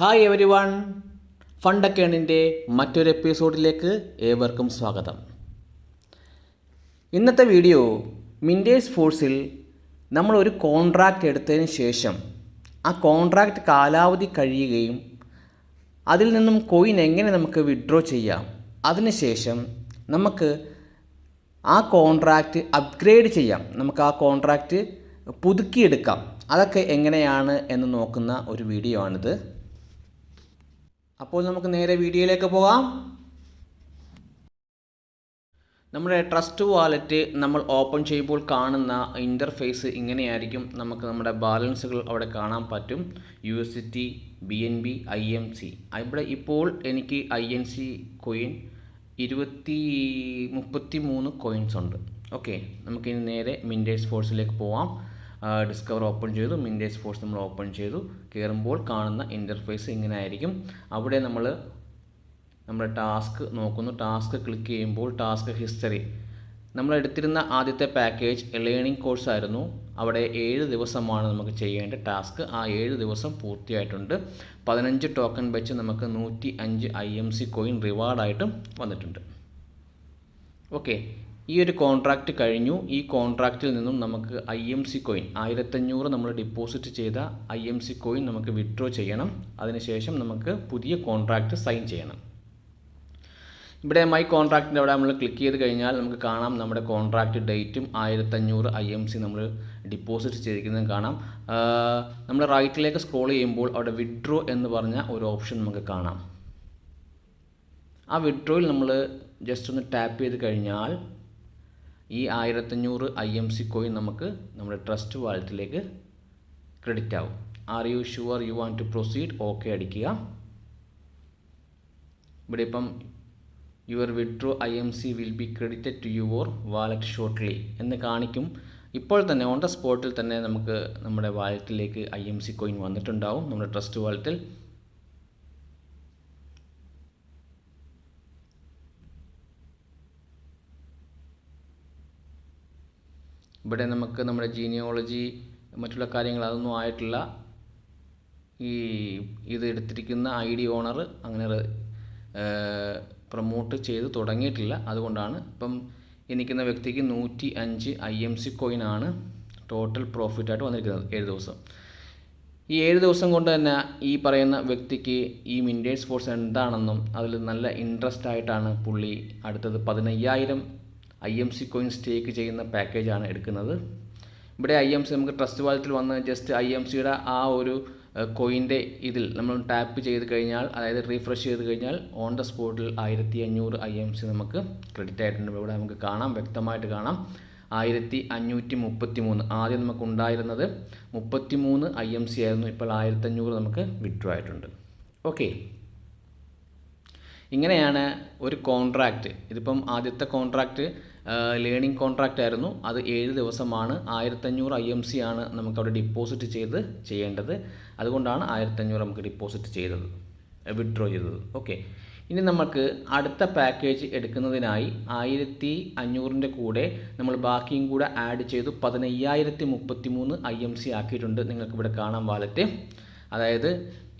Hi every one ഫണ്ടക്കേണിന്റെ മറ്റൊരു എപ്പിസോഡിലേക്ക് ഏവർക്കും സ്വാഗതം. ഇന്നത്തെ വീഡിയോ മിൻഡേഴ്സ് ഫോഴ്സിൽ നമ്മൾ ഒരു കോൺട്രാക്റ്റ് എടുത്തതിന് ശേഷം ആ കോൺട്രാക്റ്റ് കാലാവധി കഴിയുകയും അതിൽ നിന്നും കോയിൻ എങ്ങനെ നമുക്ക് വിഡ്രോ ചെയ്യാം അതിനുശേഷം നമുക്ക് ആ കോൺട്രാക്റ്റ് അപ്ഗ്രേഡ് ചെയ്യാം. നമുക്ക് ആ കോൺട്രാക്റ്റ് പുതുക്കിയെടുക്കാം. അതൊക്കെ എങ്ങനെയാണ് എന്ന് നോക്കുന്ന ഒരു വീഡിയോ ആണിത്. അപ്പോൾ നമുക്ക് നേരെ വീഡിയോയിലേക്ക് പോകാം നമ്മുടെ ട്രസ്റ്റ് വാലറ്റ് നമ്മൾ ഓപ്പൺ ചെയ്യുമ്പോൾ കാണുന്ന ഇന്റർഫേസ് ഇങ്ങനെയായിരിക്കും. നമുക്ക് നമ്മുടെ ബാലൻസുകൾ അവിടെ കാണാൻ പറ്റും. U S T B N B I M C ഇവിടെ ഇപ്പോൾ എനിക്ക് ഐ എൻ സി കോയിൻ ഇരുപത്തി മുപ്പത്തി മൂന്ന് കോയിൻസ് ഉണ്ട്. ഓക്കെ നമുക്കിനി നേരെ മിൻഡേഴ്സ് ഫോഴ്സിലേക്ക് പോവാം. ഡിസ്കവർ ഓപ്പൺ ചെയ്തു മിൻഡേ സ്പോർട്സ് നമ്മൾ ഓപ്പൺ ചെയ്തു. കയറുമ്പോൾ കാണുന്ന ഇന്റർഫേസ് ഇങ്ങനെ ആയിരിക്കും അവിടെ നമ്മൾ നമ്മുടെ ടാസ്ക് നോക്കുന്നു. ടാസ്ക് ക്ലിക്ക് ചെയ്യുമ്പോൾ ടാസ്ക് ഹിസ്റ്ററി നമ്മൾ എടുത്തിരുന്ന ആദ്യത്തെ പാക്കേജ് ലേണിംഗ് കോഴ്സ് ആയിരുന്നു. അവിടെ ഏഴ് ദിവസമാണ് നമുക്ക് ചെയ്യേണ്ട ടാസ്ക് ആ ഏഴ് ദിവസം പൂർത്തിയായിട്ടുണ്ട്. പതിനഞ്ച് ടോക്കൺ വെച്ച് നമുക്ക് നൂറ്റി അഞ്ച് ഐ എം സി കോയിൻ റിവാർഡായിട്ടും വന്നിട്ടുണ്ട്. ഓക്കെ ഈ ഒരു കോൺട്രാക്റ്റ് കഴിഞ്ഞു. ഈ കോൺട്രാക്റ്റിൽ നിന്നും നമുക്ക് ഐ എം സി കോയിൻ ആയിരത്തഞ്ഞൂറ് നമ്മൾ ഡിപ്പോസിറ്റ് ചെയ്ത ഐ എം സി കോയിൻ നമുക്ക് വിഡ്രോ ചെയ്യണം. അതിനുശേഷം നമുക്ക് പുതിയ കോൺട്രാക്റ്റ് സൈൻ ചെയ്യണം. ഇവിടെ മൈ കോൺട്രാക്റ്റിന്റെ അവിടെ നമ്മൾ ക്ലിക്ക് ചെയ്ത് കഴിഞ്ഞാൽ നമുക്ക് കാണാം നമ്മുടെ കോൺട്രാക്റ്റ് ഡേറ്റും ആയിരത്തഞ്ഞൂറ് ഐ എം സി നമ്മൾ ഡിപ്പോസിറ്റ് ചെയ്തിരിക്കുന്നതും കാണാം. നമ്മൾ റൈറ്റിലേക്ക് സ്ക്രോൾ ചെയ്യുമ്പോൾ അവിടെ വിഡ്രോ എന്ന് പറഞ്ഞ ഒരു ഓപ്ഷൻ നമുക്ക് കാണാം. ആ വിഡ്രോയിൽ നമ്മൾ ജസ്റ്റ് ഒന്ന് ടാപ്പ് ചെയ്ത് കഴിഞ്ഞാൽ ഈ ആയിരത്തഞ്ഞൂറ് ഐ എം സി കോയിൻ നമുക്ക് നമ്മുടെ ട്രസ്റ്റ് വാലറ്റിലേക്ക് ക്രെഡിറ്റ് ആവും. Are you sure you want to proceed okay അടിക്കുക. ഇവിടെ ഇപ്പം your withdraw I M C will be credited to your wallet shortly എന്ന് കാണിക്കും. ഇപ്പോൾ തന്നെ ഓൺ ദ സ്പോട്ടിൽ തന്നെ നമുക്ക് നമ്മുടെ വാലറ്റിലേക്ക് ഐ എം സി കോയിൻ വന്നിട്ടുണ്ടാവും. നമ്മുടെ ട്രസ്റ്റ് വാലറ്റിൽ ഇവിടെ നമുക്ക് നമ്മുടെ ജീനിയോളജി മറ്റുള്ള കാര്യങ്ങൾ അതൊന്നും ആയിട്ടില്ല. ഈ ഇത് എടുത്തിരിക്കുന്ന ഐ ഡി ഓണർ അങ്ങനെ പ്രൊമോട്ട് ചെയ്ത് തുടങ്ങിയിട്ടില്ല. അതുകൊണ്ടാണ് ഇപ്പം എനിക്കുന്ന വ്യക്തിക്ക് നൂറ്റി അഞ്ച് ഐ എം സി കോയിനാണ് ടോട്ടൽ പ്രോഫിറ്റായിട്ട് വന്നിരിക്കുന്നത് ഏഴ് ദിവസം. ഈ ഏഴ് ദിവസം കൊണ്ട് തന്നെ ഈ പറയുന്ന വ്യക്തിക്ക് ഈ മിന്റേഴ്സ് ഫോഴ്സ് എന്താണെന്നും അതിൽ നല്ല ഇൻട്രസ്റ്റ് ആയിട്ടാണ് പുള്ളി അടുത്തത് പതിനയ്യായിരം I M C coin stake ചെയ്യുന്ന പാക്കേജാണ് എടുക്കുന്നത്. ഇവിടെ ഐ എം സി നമുക്ക് ട്രസ്റ്റ് വാലറ്റിൽ വന്ന് ജസ്റ്റ് ഐ എം സിയുടെ ആ ഒരു കോയിന്റെ ഇതിൽ നമ്മൾ ടാപ്പ് ചെയ്ത് കഴിഞ്ഞാൽ അതായത് റീഫ്രഷ് ചെയ്ത് കഴിഞ്ഞാൽ ഓൺ ദ സ്പോട്ടിൽ ആയിരത്തി അഞ്ഞൂറ് ഐ എം സി നമുക്ക് ക്രെഡിറ്റ് ആയിട്ടുണ്ട്. ഇവിടെ നമുക്ക് കാണാം വ്യക്തമായിട്ട് കാണാം. ആയിരത്തി അഞ്ഞൂറ്റി മുപ്പത്തി മൂന്ന് ആദ്യം നമുക്ക് ഉണ്ടായിരുന്നത് മുപ്പത്തി മൂന്ന് ഐ എം സി ആയിരുന്നു. ഇപ്പോൾ ആയിരത്തഞ്ഞൂറ് നമുക്ക് വിഡ്രോ ആയിട്ടുണ്ട്. ഓക്കെ ഇങ്ങനെയാണ് ഒരു കോൺട്രാക്റ്റ് ഇതിപ്പം ആദ്യത്തെ കോൺട്രാക്റ്റ് ലേണിംഗ് കോൺട്രാക്റ്റ് ആയിരുന്നു. അത് ഏഴ് ദിവസമാണ്. ആയിരത്തഞ്ഞൂറ് ഐ എം സി ആണ് നമുക്ക് അവിടെ ഡിപ്പോസിറ്റ് ചെയ്ത് ചെയ്യേണ്ടത്. അതുകൊണ്ടാണ് ആയിരത്തഞ്ഞൂറ് നമുക്ക് ഡിപ്പോസിറ്റ് ചെയ്തത് വിഡ്രോ ചെയ്തത്. ഓക്കെ ഇനി നമുക്ക് അടുത്ത പാക്കേജ് എടുക്കുന്നതിനായി ആയിരത്തി അഞ്ഞൂറിന്റെ കൂടെ നമ്മൾ ബാക്കിയും കൂടെ ആഡ് ചെയ്തു. പതിനയ്യായിരത്തി മുപ്പത്തി മൂന്ന് ഐ എം സി ആക്കിയിട്ടുണ്ട്. നിങ്ങൾക്ക് ഇവിടെ കാണാൻ വാലറ്റ് അതായത്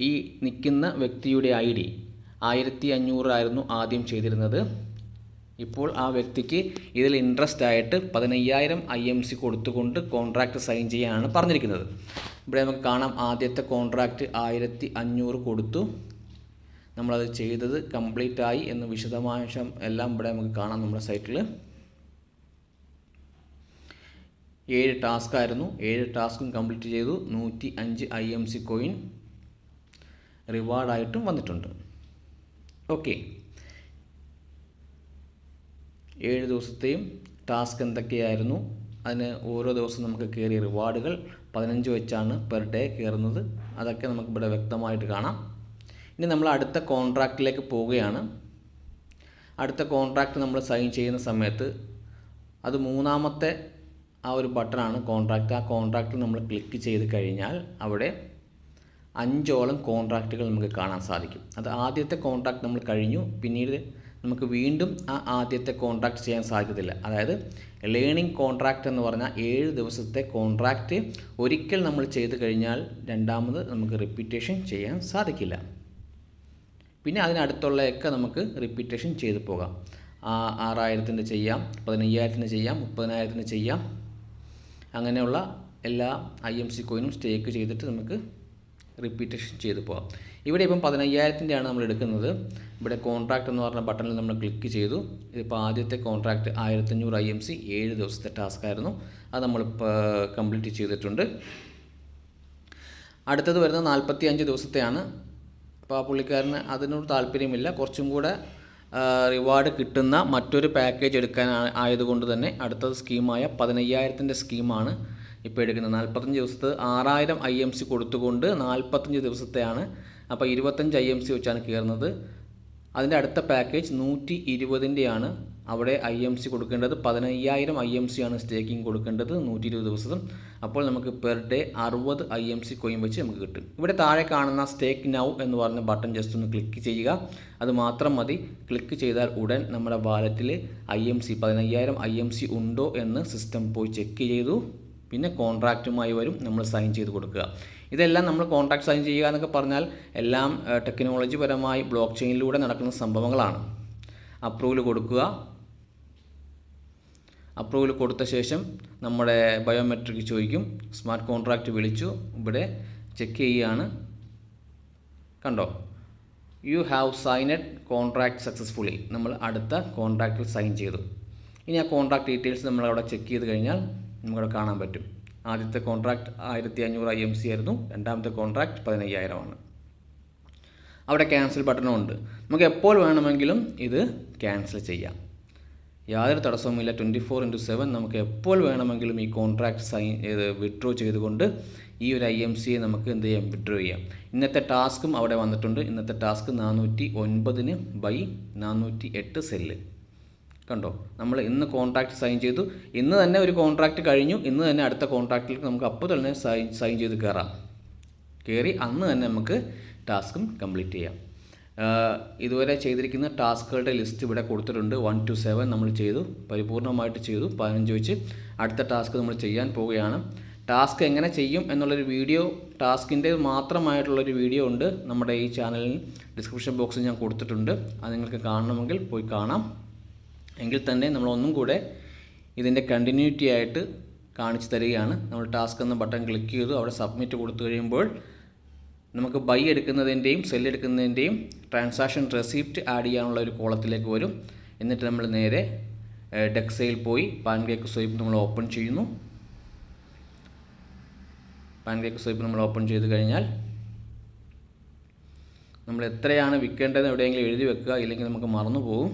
ഈ നിൽക്കുന്ന വ്യക്തിയുടെ ഐ ഡി ആയിരത്തി അഞ്ഞൂറായിരുന്നു ആദ്യം ചെയ്തിരുന്നത്. ഇപ്പോൾ ആ വ്യക്തിക്ക് ഇതിൽ ഇൻട്രസ്റ്റ് ആയിട്ട് പതിനയ്യായിരം ഐ എം സി കൊടുത്തുകൊണ്ട് കോൺട്രാക്റ്റ് സൈൻ ചെയ്യാനാണ് പറഞ്ഞിരിക്കുന്നത്. ഇവിടെ നമുക്ക് കാണാം ആദ്യത്തെ കോൺട്രാക്റ്റ് ആയിരത്തി അഞ്ഞൂറ് കൊടുത്തു. നമ്മളത് ചെയ്തത് കംപ്ലീറ്റ് ആയി എന്ന് വിശദമാംശം എല്ലാം ഇവിടെ നമുക്ക് കാണാം നമ്മുടെ സൈറ്റിൽ ഏഴ് ടാസ്ക് ആയിരുന്നു. ഏഴ് ടാസ്കും കംപ്ലീറ്റ് ചെയ്തു. നൂറ്റി അഞ്ച് ഐ എം സി കോയിൻ റിവാർഡായിട്ടും വന്നിട്ടുണ്ട്. ഓക്കെ ഏഴ് ദിവസത്തെയും ടാസ്ക് എന്തൊക്കെയായിരുന്നു? അതിന് ഓരോ ദിവസം നമുക്ക് കയറിയ റിവാർഡുകൾ പതിനഞ്ച് വെച്ചാണ് പെർ ഡേ കയറുന്നത് അതൊക്കെ നമുക്ക് ഇവിടെ വ്യക്തമായിട്ട് കാണാം. ഇനി നമ്മൾ അടുത്ത കോൺട്രാക്റ്റിലേക്ക് പോവുകയാണ്. അടുത്ത കോൺട്രാക്റ്റ് നമ്മൾ സൈൻ ചെയ്യുന്ന സമയത്ത് അത് മൂന്നാമത്തെ ആ ഒരു ബട്ടണാണ് കോൺട്രാക്റ്റ് ആ കോൺട്രാക്റ്റിൽ നമ്മൾ ക്ലിക്ക് ചെയ്ത് കഴിഞ്ഞാൽ അവിടെ അഞ്ചോളം കോൺട്രാക്റ്റുകൾ നമുക്ക് കാണാൻ സാധിക്കും. അത് ആദ്യത്തെ കോൺട്രാക്റ്റ് നമ്മൾ കഴിഞ്ഞു. പിന്നീട് നമുക്ക് വീണ്ടും ആ ആദ്യത്തെ കോൺട്രാക്റ്റ് ചെയ്യാൻ സാധിക്കത്തില്ല. അതായത് ലേണിംഗ് കോൺട്രാക്റ്റ് എന്ന് പറഞ്ഞാൽ ഏഴ് ദിവസത്തെ കോൺട്രാക്റ്റ് ഒരിക്കൽ നമ്മൾ ചെയ്ത് കഴിഞ്ഞാൽ രണ്ടാമത് നമുക്ക് റിപ്പീറ്റേഷൻ ചെയ്യാൻ സാധിക്കില്ല. പിന്നെ അതിനടുത്തുള്ളതൊക്കെ നമുക്ക് റിപ്പീറ്റേഷൻ ചെയ്ത് പോകാം. ആ ആറായിരത്തിന്റെ ചെയ്യാം പതിനയ്യായിരത്തിന് ചെയ്യാം മുപ്പതിനായിരത്തിന് ചെയ്യാം. അങ്ങനെയുള്ള എല്ലാ ഐ എം സി കോയിനും സ്റ്റേക്ക് ചെയ്തിട്ട് നമുക്ക് റിപ്പീറ്റേഷൻ ചെയ്ത് പോകാം ഇവിടെ ഇപ്പം പതിനയ്യായിരത്തിന്റെയാണ് നമ്മൾ എടുക്കുന്നത്. ഇവിടെ കോൺട്രാക്റ്റ് എന്ന് പറഞ്ഞ ബട്ടണിൽ നമ്മൾ ക്ലിക്ക് ചെയ്തു. ഇതിപ്പോൾ ആദ്യത്തെ കോൺട്രാക്റ്റ് ആയിരത്തഞ്ഞൂറ് ഐ എം സി ഏഴ് ദിവസത്തെ ടാസ്ക് ആയിരുന്നു. അത് നമ്മൾ കംപ്ലീറ്റ് ചെയ്തിട്ടുണ്ട്. അടുത്തത് വരുന്നത് നാൽപ്പത്തി അഞ്ച് ദിവസത്തെയാണ്. അപ്പോൾ ആ പുള്ളിക്കാരന് അതിനോട് താല്പര്യമില്ല. കുറച്ചും കൂടെ റിവാർഡ് കിട്ടുന്ന മറ്റൊരു പാക്കേജ് എടുക്കാൻ ആയതുകൊണ്ട് തന്നെ അടുത്തത് സ്കീമായ പതിനയ്യായിരത്തിന്റെ സ്കീമാണ് ഇപ്പോൾ എടുക്കുന്നത് നാൽപ്പത്തഞ്ച് ദിവസത്ത് ആറായിരം ഐ എം സി കൊടുത്തുകൊണ്ട് നാൽപ്പത്തഞ്ച് ദിവസത്തെയാണ് അപ്പോൾ ഇരുപത്തഞ്ച് ഐ എം സി വെച്ചാണ് കയറുന്നത്. അതിന്റെ അടുത്ത പാക്കേജ് നൂറ്റി ഇരുപതിന്റെയാണ് അവിടെ ഐ എം സി കൊടുക്കേണ്ടത്. പതിനയ്യായിരം ഐ എം സി ആണ് സ്റ്റേക്കിംഗ് കൊടുക്കേണ്ടത് നൂറ്റി ഇരുപത് ദിവസം അപ്പോൾ നമുക്ക് പെർ ഡേ അറുപത് ഐ എം സി കോയിൻ വെച്ച് നമുക്ക് കിട്ടും. ഇവിടെ താഴെ കാണുന്ന സ്റ്റേക്ക് നൗ എന്ന് പറഞ്ഞ ബട്ടൺ ജസ്റ്റ് ഒന്ന് ക്ലിക്ക് ചെയ്യുക. അത് മാത്രം മതി. ക്ലിക്ക് ചെയ്താൽ ഉടൻ നമ്മുടെ വാലറ്റിൽ ഐ എം സി പതിനയ്യായിരം ഐ എം സി ഉണ്ടോ എന്ന് സിസ്റ്റം പോയി ചെക്ക് ചെയ്തു. പിന്നെ കോൺട്രാക്റ്റുമായി വരും നമ്മൾ സൈൻ ചെയ്ത് കൊടുക്കുക. ഇതെല്ലാം നമ്മൾ കോൺട്രാക്ട് സൈൻ ചെയ്യുക എന്നൊക്കെ പറഞ്ഞാൽ എല്ലാം ടെക്നോളജി പരമായി ബ്ലോക്ക് ചെയിനിലൂടെ നടക്കുന്ന സംഭവങ്ങളാണ്. അപ്രൂവൽ കൊടുക്കുക. അപ്രൂവൽ കൊടുത്ത ശേഷം നമ്മുടെ ബയോമെട്രിക് ചോദിക്കും. സ്മാർട്ട് കോൺട്രാക്റ്റ് വിളിച്ചു. ഇവിടെ ചെക്ക് ചെയ്യുകയാണ്. കണ്ടോ? You have signed contract successfully നമ്മൾ അടുത്ത കോൺട്രാക്റ്റിൽ സൈൻ ചെയ്തു. ഇനി ആ കോൺട്രാക്ട് ഡീറ്റെയിൽസ് നമ്മൾ അവിടെ ചെക്ക് ചെയ്ത് കഴിഞ്ഞാൽ നമുക്കവിടെ കാണാൻ പറ്റും. ആദ്യത്തെ കോൺട്രാക്ട് ആയിരത്തി അഞ്ഞൂറ് ഐ എം സി ആയിരുന്നു. രണ്ടാമത്തെ കോൺട്രാക്ട് പതിനയ്യായിരമാണ്. അവിടെ ക്യാൻസൽ ബട്ടണും ഉണ്ട്. നമുക്ക് എപ്പോൾ വേണമെങ്കിലും ഇത് ക്യാൻസൽ ചെയ്യാം. യാതൊരു തടസ്സവുമില്ല. ട്വന്റി ഫോർ ഇന്റു സെവൻ നമുക്ക് എപ്പോൾ വേണമെങ്കിലും ഈ കോൺട്രാക്ട് സൈൻ ചെയ്ത് വിഡ്രോ ചെയ്തുകൊണ്ട് ഈ ഒരു ഐ എം സിയെ നമുക്ക് എന്ത് ചെയ്യാം? വിഡ്രോ ചെയ്യാം. ഇന്നത്തെ ടാസ്കും അവിടെ വന്നിട്ടുണ്ട്. ഇന്നത്തെ ടാസ്ക് നാനൂറ്റി ഒൻപതിന് ബൈ നാനൂറ്റി എട്ട് സെല്ല് കണ്ടോ? നമ്മൾ ഇന്ന് കോൺട്രാക്ട് സൈൻ ചെയ്തു. ഇന്ന് തന്നെ ഒരു കോൺട്രാക്ട് കഴിഞ്ഞു. ഇന്ന് തന്നെ അടുത്ത കോൺട്രാക്റ്റിലേക്ക് നമുക്ക് അപ്പോൾ തന്നെ സൈൻ സൈൻ ചെയ്ത് കയറാം കയറി അന്ന് തന്നെ നമുക്ക് ടാസ്കും കംപ്ലീറ്റ് ചെയ്യാം. ഇതുവരെ ചെയ്തിരിക്കുന്ന ടാസ്കുകളുടെ ലിസ്റ്റ് ഇവിടെ കൊടുത്തിട്ടുണ്ട്. വൺ ടു സെവൻ നമ്മൾ ചെയ്തു. പരിപൂർണമായിട്ട് ചെയ്തു. പതിനഞ്ച് വെച്ച് അടുത്ത ടാസ്ക് നമ്മൾ ചെയ്യാൻ പോവുകയാണ്. ടാസ്ക് എങ്ങനെ ചെയ്യും എന്നുള്ളൊരു വീഡിയോ ടാസ്കിന്റെ മാത്രമായിട്ടുള്ളൊരു വീഡിയോ ഉണ്ട് നമ്മുടെ ഈ ചാനലിൽ ഡിസ്ക്രിപ്ഷൻ ബോക്സിൽ ഞാൻ കൊടുത്തിട്ടുണ്ട്. അത് നിങ്ങൾക്ക് കാണണമെങ്കിൽ പോയി കാണാം. എങ്കിൽ തന്നെ നമ്മൾ ഒന്നും കൂടെ ഇതിന്റെ കണ്ടിന്യൂറ്റി ആയിട്ട് കാണിച്ചു തരികയാണ്. നമ്മൾ ടാസ്ക് എന്ന ബട്ടൺ ക്ലിക്ക് ചെയ്തു. അവിടെ സബ്മിറ്റ് കൊടുത്തു കഴിയുമ്പോൾ നമുക്ക് ബൈ എടുക്കുന്നതിന്റെയും സെൽ എടുക്കുന്നതിന്റെയും ട്രാൻസാക്ഷൻ റെസിപ്റ്റ് ആഡ് ചെയ്യാനുള്ള ഒരു കോളത്തിലേക്ക് വരും. എന്നിട്ട് നമ്മൾ നേരെ ഡെക്സയിൽ പോയി പാൻ കേക്ക് സ്വൈപ്പ് നമ്മൾ ഓപ്പൺ ചെയ്യുന്നു. പാൻ കേക്ക് സ്വൈപ്പ് നമ്മൾ ഓപ്പൺ ചെയ്ത് കഴിഞ്ഞാൽ നമ്മൾ എത്രയാണ് വിൽക്കേണ്ടതെന്ന് എവിടെയെങ്കിലും എഴുതി വെക്കുക. ഇല്ലെങ്കിൽ നമുക്ക് മറന്നു പോകും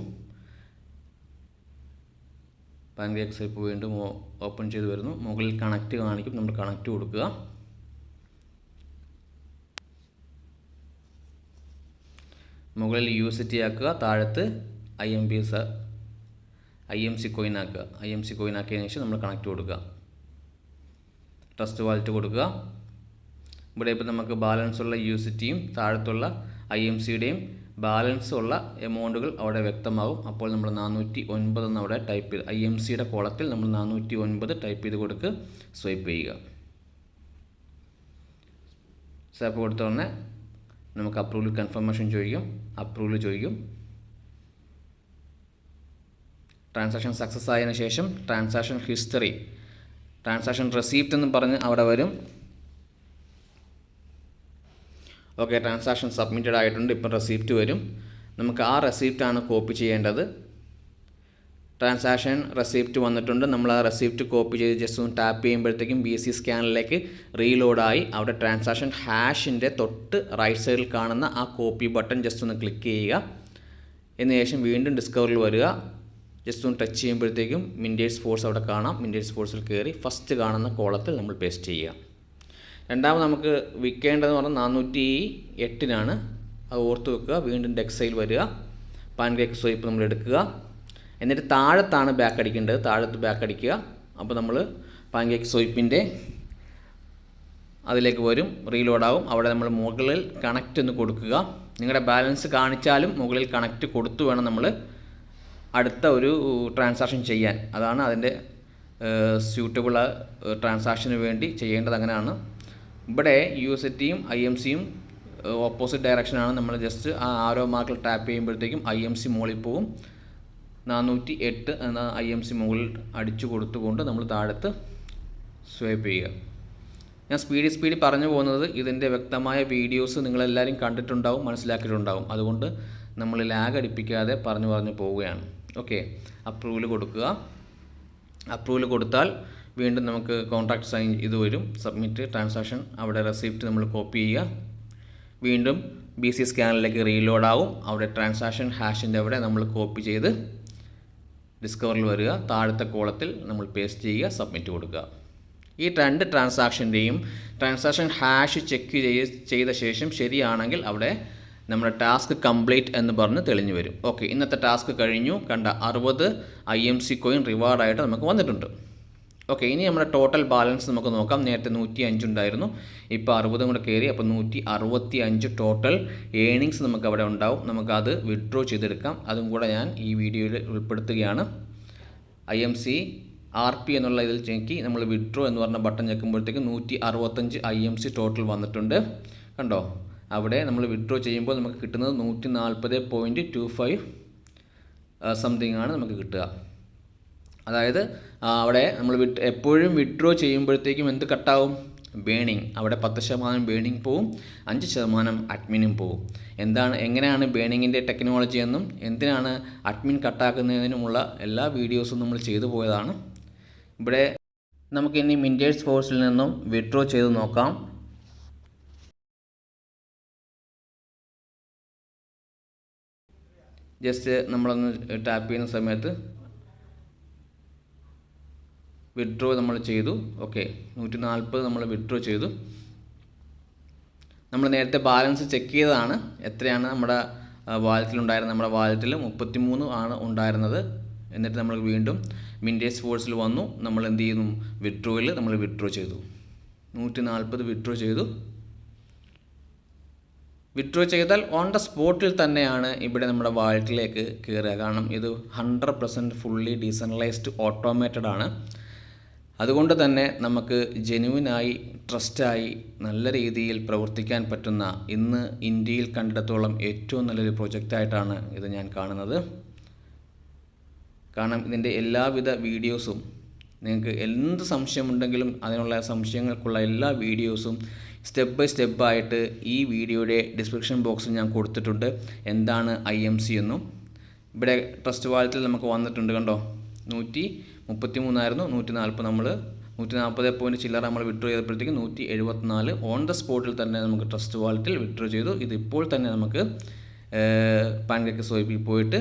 പാൻകേക്ക് ഇപ്പോൾ വീണ്ടും ഓപ്പൺ ചെയ്ത് വരുന്നു. മുകളിൽ കണക്റ്റ് കാണിക്കും. നമ്മൾ കണക്റ്റ് കൊടുക്കുക. മുകളിൽ യു എസ് ടി ആക്കുക. താഴത്ത് I M P S I M C coin ആക്കുക. ഐ എം സി കോയിൻ ആക്കിയതിന് ശേഷം നമ്മൾ കണക്റ്റ് കൊടുക്കുക. ട്രസ്റ്റ് വാലറ്റ് കൊടുക്കുക. ഇവിടെ ഇപ്പോൾ നമുക്ക് ബാലൻസ് ഉള്ള യു എസ് ടിയും താഴത്തുള്ള ഐ എം സിയുടെയും ബാലൻസ് ഉള്ള എമൗണ്ടുകൾ അവിടെ വ്യക്തമാകും. അപ്പോൾ നമ്മൾ നാനൂറ്റി ഒൻപത് എന്ന് അവിടെ ടൈപ്പ് ചെയ്ത് ഐ എം സിയുടെ കോളത്തിൽ നമ്മൾ നാനൂറ്റി ഒൻപത് ടൈപ്പ് ചെയ്ത് കൊടുക്ക് സ്വൈപ്പ് ചെയ്യുക. സ്വാപ്പ് കൊടുത്ത ഉടനെ നമുക്ക് അപ്രൂവൽ കൺഫർമേഷൻ ചോദിക്കും. അപ്രൂവൽ ചോദിക്കും. ട്രാൻസാക്ഷൻ സക്സസ് ആയതിനു ശേഷം ട്രാൻസാക്ഷൻ ഹിസ്റ്ററി ട്രാൻസാക്ഷൻ റെസീപ്റ്റ് എന്ന് പറഞ്ഞ് അവിടെ വരും. ഓക്കെ ട്രാൻസാക്ഷൻ സബ്മിറ്റഡ് ആയിട്ടുണ്ട്. ഇപ്പം റെസീപ്റ്റ് വരും. നമുക്ക് ആ റെസീപ്റ്റാണ് കോപ്പി ചെയ്യേണ്ടത്. ട്രാൻസാക്ഷൻ റെസീപ്റ്റ് വന്നിട്ടുണ്ട്. നമ്മൾ ആ റെസീപ്റ്റ് കോപ്പി ചെയ്ത് ജസ്റ്റ് ഒന്ന് ടാപ്പ് ചെയ്യുമ്പോഴത്തേക്കും ബി സി സ്കാനിലേക്ക് റീലോഡായി അവിടെ ട്രാൻസാക്ഷൻ ഹാഷിന്റെ തൊട്ട് റൈറ്റ് സൈഡിൽ കാണുന്ന ആ കോപ്പി ബട്ടൺ ജസ്റ്റ് ഒന്ന് ക്ലിക്ക് ചെയ്യുക. എന്ന് ശേഷം വീണ്ടും ഡിസ്കവറിൽ വരിക. ജസ്റ്റ് ഒന്ന് ടച്ച് ചെയ്യുമ്പോഴത്തേക്കും മിന്റേഴ്സ് ഫോഴ്സ് അവിടെ കാണാം. മിന്റേഴ്സ് ഫോഴ്സിൽ കയറി ഫസ്റ്റ് കാണുന്ന കോളത്തിൽ നമ്മൾ പേസ്റ്റ് ചെയ്യുക. രണ്ടാമത് നമുക്ക് വിൽക്കേണ്ടതെന്ന് പറഞ്ഞാൽ നാനൂറ്റി എട്ടിനാണ് അത് ഓർത്ത് വെക്കുക. വീണ്ടും ഡെക്സൈൽ വരിക. പാൻകേക്ക് സ്വൈപ്പ് നമ്മൾ എടുക്കുക. എന്നിട്ട് താഴത്താണ് ബാക്ക് അടിക്കേണ്ടത്. താഴത്ത് ബാക്ക് അടിക്കുക. അപ്പോൾ നമ്മൾ പാൻകേക്ക് സ്വൈപ്പിന്റെ അതിലേക്ക് വരും. റീലോഡാവും അവിടെ നമ്മൾ മുകളിൽ കണക്റ്റ് ഒന്ന് കൊടുക്കുക. നിങ്ങളുടെ ബാലൻസ് കാണിച്ചാലും മുകളിൽ കണക്റ്റ് കൊടുത്തു വേണം നമ്മൾ അടുത്ത ഒരു ട്രാൻസാക്ഷൻ ചെയ്യാൻ. അതാണ് അതിന്റെ സ്യൂട്ടബിൾ ട്രാൻസാക്ഷന് വേണ്ടി ചെയ്യേണ്ടത്. അങ്ങനെയാണ് ഇവിടെ യു എസ് ടിയും ഐ എം സിയും ഓപ്പോസിറ്റ് ഡയറക്ഷനാണ് നമ്മൾ ജസ്റ്റ് ആ ആരോ മാർക്കിൽ ടാപ്പ് ചെയ്യുമ്പോഴത്തേക്കും ഐ എം സി മുകളിൽ പോവും. നാനൂറ്റി എട്ട് എന്ന ഐ എം സി മുകളിൽ അടിച്ചു കൊടുത്തുകൊണ്ട് നമ്മൾ താഴത്ത് സ്വൈപ്പ് ചെയ്യുക. ഞാൻ സ്പീഡി സ്പീഡി പറഞ്ഞു പോകുന്നത് ഇതിന്റെ വ്യക്തമായ വീഡിയോസ് നിങ്ങളെല്ലാവരും കണ്ടിട്ടുണ്ടാവും മനസ്സിലാക്കിയിട്ടുണ്ടാവും. അതുകൊണ്ട് നമ്മൾ ലാഗ് അടിപ്പിക്കാതെ പറഞ്ഞു പറഞ്ഞു പോവുകയാണ്. ഓക്കെ അപ്രൂവൽ കൊടുക്കുക. അപ്രൂവൽ കൊടുത്താൽ വീണ്ടും നമുക്ക് കോൺട്രാക്ട് സൈൻ ഇത് വരും. സബ്മിറ്റ് ട്രാൻസാക്ഷൻ അവിടെ റെസിപ്റ്റ് നമ്മൾ കോപ്പി ചെയ്യുക. വീണ്ടും ബി സി സ്കാനിലേക്ക് റീലോഡ് ആവും. അവിടെ ട്രാൻസാക്ഷൻ ഹാഷിന്റെ അവിടെ നമ്മൾ കോപ്പി ചെയ്ത് ഡിസ്കവറിൽ വരിക. താഴത്തെ കോളത്തിൽ നമ്മൾ പേസ്റ്റ് ചെയ്യുക സബ്മിറ്റ് കൊടുക്കുക. ഈ രണ്ട് ട്രാൻസാക്ഷന്റെയും ട്രാൻസാക്ഷൻ ഹാഷ് ചെക്ക് ചെയ്ത ശേഷം ശരിയാണെങ്കിൽ അവിടെ നമ്മുടെ ടാസ്ക് കംപ്ലീറ്റ് എന്ന് പറഞ്ഞ് തെളിഞ്ഞു വരും. ഓക്കെ ഇന്നത്തെ ടാസ്ക് കഴിഞ്ഞു. കണ്ട അറുപത് ഐ എം സി കോയിൻ റിവാർഡായിട്ട് നമുക്ക് വന്നിട്ടുണ്ട്. ഓക്കെ ഇനി നമ്മുടെ ടോട്ടൽ ബാലൻസ് നമുക്ക് നോക്കാം. നേരത്തെ നൂറ്റി അഞ്ചുണ്ടായിരുന്നു ഇപ്പോൾ അറുപതും കൂടെ കയറി അപ്പോൾ നൂറ്റി അറുപത്തി അഞ്ച് ടോട്ടൽ ഏണിങ്സ് നമുക്ക് അവിടെ ഉണ്ടാവും. നമുക്കത് വിഡ്രോ ചെയ്തെടുക്കാം. അതും കൂടെ ഞാൻ ഈ വീഡിയോയിൽ ഉൾപ്പെടുത്തുകയാണ്. I M C R P എന്നുള്ള ഇതിൽ ഞെക്കി നമ്മൾ വിഡ്രോ എന്ന് പറഞ്ഞ ബട്ടൺ ഞെക്കുമ്പോഴത്തേക്ക് നൂറ്റി അറുപത്തഞ്ച് ഐ എം സി ടോട്ടൽ വന്നിട്ടുണ്ട്. കണ്ടോ? അവിടെ നമ്മൾ വിഡ്രോ ചെയ്യുമ്പോൾ നമുക്ക് കിട്ടുന്നത് നൂറ്റി നാൽപ്പത് പോയിന്റ് ടു ഫൈവ് സംതിങ് ആണ് നമുക്ക് കിട്ടുക. അതായത് അവിടെ നമ്മൾ വിട്ട് എപ്പോഴും വിഡ്രോ ചെയ്യുമ്പോഴത്തേക്കും എന്ത് കട്ടാവും ബേണിംഗ് അവിടെ പത്ത് ശതമാനം ബേണിംഗ് പോവും അഞ്ച് ശതമാനം അഡ്മിനും പോവും. എന്താണ് എങ്ങനെയാണ് ബേണിങ്ങിന്റെ ടെക്നോളജി എന്നും എന്തിനാണ് അഡ്മിൻ കട്ടാക്കുന്നതിനുമുള്ള എല്ലാ വീഡിയോസും നമ്മൾ ചെയ്തു പോയതാണ്. ഇവിടെ നമുക്ക് ഇനി മിന്റേഴ്സ് ഫോഴ്സിൽ നിന്നും വിഡ്രോ ചെയ്ത് നോക്കാം. ജസ്റ്റ് നമ്മളൊന്ന് ടാപ്പ് ചെയ്യുന്ന സമയത്ത് വിഡ്രോ നമ്മൾ ചെയ്തു. ഓക്കെ നൂറ്റി നാൽപ്പത് നമ്മൾ വിഡ്രോ ചെയ്തു. നമ്മൾ നേരത്തെ ബാലൻസ് ചെക്ക് ചെയ്തതാണ്. എത്രയാണ് നമ്മുടെ വാലറ്റിലുണ്ടായിരുന്നത് നമ്മുടെ വാലറ്റിൽ മുപ്പത്തി മൂന്ന് ആണ് ഉണ്ടായിരുന്നത്. എന്നിട്ട് നമ്മൾ വീണ്ടും മിൻഡേസ് ഫോഴ്സിൽ വന്നു. നമ്മൾ എന്ത് ചെയ്യുന്നു? വിഡ്രോയിൽ നമ്മൾ വിഡ്രോ ചെയ്തു. നൂറ്റി നാൽപ്പത് വിഡ്രോ ചെയ്തു. വിഡ്രോ ചെയ്താൽ ഓൺ ദ സ്പോട്ടിൽ തന്നെയാണ് ഇവിടെ നമ്മുടെ വാലറ്റിലേക്ക് കയറുക കാരണം ഇത് hundred percent fully decentralised automated ആണ്. അതുകൊണ്ട് തന്നെ നമുക്ക് ജെനുവിനായി ട്രസ്റ്റായി നല്ല രീതിയിൽ പ്രവർത്തിക്കാൻ പറ്റുന്ന ഇന്ന് ഇന്ത്യയിൽ കണ്ടിടത്തോളം ഏറ്റവും നല്ലൊരു പ്രൊജക്റ്റായിട്ടാണ് ഇത് ഞാൻ കാണുന്നത്. കാരണം ഇതിന്റെ എല്ലാവിധ വീഡിയോസും നിങ്ങൾക്ക് എന്ത് സംശയമുണ്ടെങ്കിലും അതിനുള്ള സംശയങ്ങൾക്കുള്ള എല്ലാ വീഡിയോസും സ്റ്റെപ്പ് ബൈ സ്റ്റെപ്പായിട്ട് ഈ വീഡിയോയുടെ ഡിസ്ക്രിപ്ഷൻ ബോക്സിൽ ഞാൻ കൊടുത്തിട്ടുണ്ട്. എന്താണ് ഐ എം സി എന്നും. ഇവിടെ ട്രസ്റ്റ് വാലറ്റിൽ നമുക്ക് വന്നിട്ടുണ്ട് കണ്ടോ? നൂറ്റി മുപ്പത്തി മൂന്നായിരുന്നു നൂറ്റി നാൽപ്പത് നമ്മൾ നൂറ്റി നാൽപ്പത് പോയിന്റ് ചില്ലറ നമ്മൾ വിഡ്രോ ചെയ്തപ്പോഴത്തേക്ക് നൂറ്റി എഴുപത്തിനാല് ഓൺ ദ സ്പോട്ടിൽ തന്നെ നമുക്ക് ട്രസ്റ്റ് വാലറ്റിൽ വിഡ്രോ ചെയ്തു. ഇത് ഇപ്പോൾ തന്നെ നമുക്ക് പാൻകേക്ക് സ്വൈപ്പിൽ പോയിട്ട്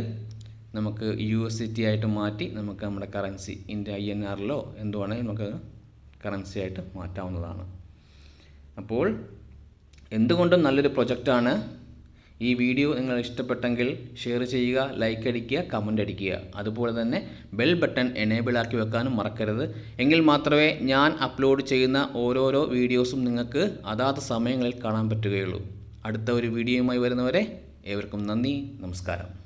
നമുക്ക് യു എസ് സി ടി ആയിട്ട് മാറ്റി നമുക്ക് നമ്മുടെ കറൻസി ഇന്ത്യ ഐ എൻ ആറിലോ എന്തുവാണെങ്കിലും നമുക്ക് കറൻസി ആയിട്ട് മാറ്റാവുന്നതാണ്. അപ്പോൾ എന്തുകൊണ്ടും നല്ലൊരു പ്രൊജക്റ്റാണ് ഈ വീഡിയോ നിങ്ങൾ ഇഷ്ടപ്പെട്ടെങ്കിൽ ഷെയർ ചെയ്യുക ലൈക്ക് അടിക്കുക കമന്റ് അടിക്കുക. അതുപോലെ തന്നെ ബെൽ ബട്ടൺ എനേബിൾ ആക്കി വെക്കാനും മറക്കരുത്. എങ്കിൽ മാത്രമേ ഞാൻ അപ്ലോഡ് ചെയ്യുന്ന ഓരോരോ വീഡിയോസും നിങ്ങൾക്ക് അതാത് സമയങ്ങളിൽ കാണാൻ പറ്റുകയുള്ളൂ. അടുത്ത ഒരു വീഡിയോയുമായി വരുന്നവരെ ഏവർക്കും നന്ദി നമസ്കാരം.